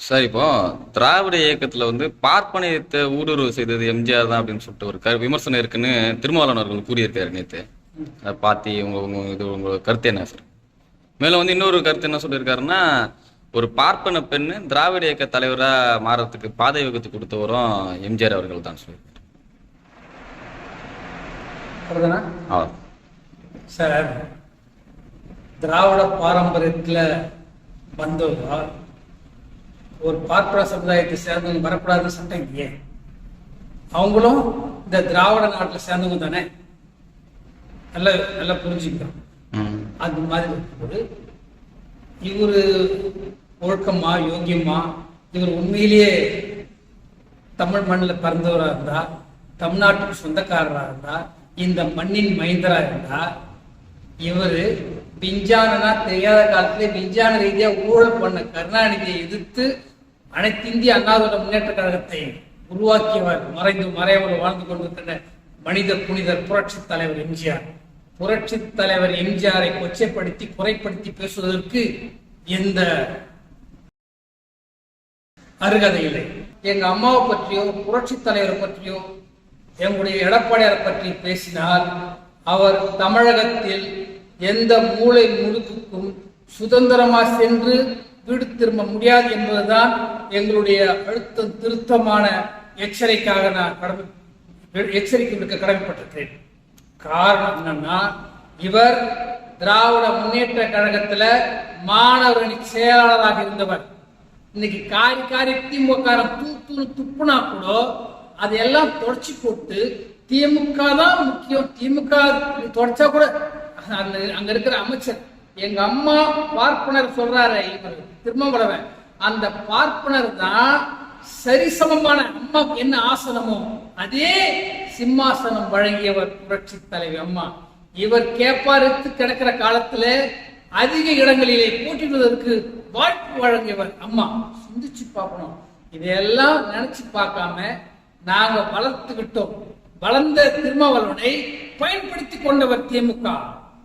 Sir இப்போ திராவிட இயக்கத்துல வந்து பார்ப்பனியத்தை ஊடுருவு செய்தது எம்ஜிஆர் தான் அப்படின்னு சொல்லிட்டு ஒரு கரு விமர்சனம் இருக்குன்னு திருமாவளவன் அவர்கள் கூறியிருக்காரு நேற்று அதை பார்த்து உங்க உங்க இது உங்க கருத்து என்ன சார்? மேலும் வந்து இன்னொரு கருத்து என்ன சொல்லியிருக்காருன்னா ஒரு பார்ப்பன பெண்ணு திராவிட இயக்க தலைவரா மாறத்துக்கு பாதை வகுத்து கொடுத்தவரும் எம்ஜிஆர் அவர்கள் தான் சொல்லியிருக்காரு. சார் திராவிட பாரம்பரியத்தில் வந்தவங்க ஒரு பார்ப்பன சமுதாயத்தை சேர்ந்தவங்க வரக்கூடாதுன்னு சட்டம் இல்லையே? அவங்களும் இந்த திராவிட நாட்டில் சேர்ந்தவங்க தானே? நல்லா நல்லா புரிஞ்சுக்கிறோம் அந்த மாதிரி இருக்கும்போது இவர் ஒழுக்கமா யோக்கியமா இவர் உண்மையிலேயே தமிழ் மண்ணில் பிறந்தவராக இருந்தா தமிழ்நாட்டுக்கு சொந்தக்காரராக இருந்தா இந்த மண்ணின் மைந்தரா இருந்தா இவர் விஞ்ஞானனா தெரியாத காலத்துல விஞ்ஞான ரீதியா ஊழல் பண்ண கருணாநிதியை எதிர்த்து அனைத்து இந்திய அண்ணாதுர முன்னேற்ற கழகத்தை உருவாக்கியவர் மறைந்து மறையவர் வாழ்ந்து கொண்டிருக்கிற மனித புனிதர் புரட்சி தலைவர் எம்ஜிஆர். புரட்சி தலைவர் எம்ஜிஆரை கொச்சைப்படுத்தி குறைப்படுத்தி பேசுவதற்கு எந்த அருகதை இல்லை. எங்க அம்மாவை பற்றியோ புரட்சி தலைவரை பற்றியோ எங்களுடைய எடப்பாடியாரை பற்றி பேசினால் அவர் தமிழகத்தில் எந்த மூளை முடுக்குக்கும் சுதந்திரமா சென்று வீடு திரும்ப முடியாது என்பதுதான் எங்களுடைய அழுத்தம் திருத்தமான எச்சரிக்கையாக நான் கடமை எச்சரிக்கை விடுக்க கடமைப்பட்டிருக்கிறேன். காரணம் என்னன்னா இவர் திராவிட முன்னேற்ற கழகத்துல மாணவரணி செயலாளராக இருந்தவர். இன்னைக்கு காரி காரி திமுக தூத்து துப்புனா கூட அதையெல்லாம் தொடச்சி போட்டு திமுக தான் முக்கியம். திமுக தொடச்சா கூட அங்க அங்க இருக்கிற அமைச்சர் எங்க அம்மா பார்ப்பனர் சொல்றாரு இவர் திருமாவளவன் அந்த பார்ப்பனர் தான் சரிசமமான அம்மா என்ன ஆசனமோ அதே சிம்மாசனம் வழங்கியவர் புரட்சி தலைவி அம்மா. இவர் கேப்பாரித்து கிடக்கிற காலத்துல அதிக இடங்களிலே போட்டிடுவதற்கு வாய்ப்பு வழங்கியவர் அம்மா. சிந்திச்சு பார்க்கணும். இதையெல்லாம் நினைச்சு பார்க்காம நாங்க வளர்த்துக்கிட்டோம். வளர்ந்த திருமாவளவனை பயன்படுத்தி கொண்டவர் திமுக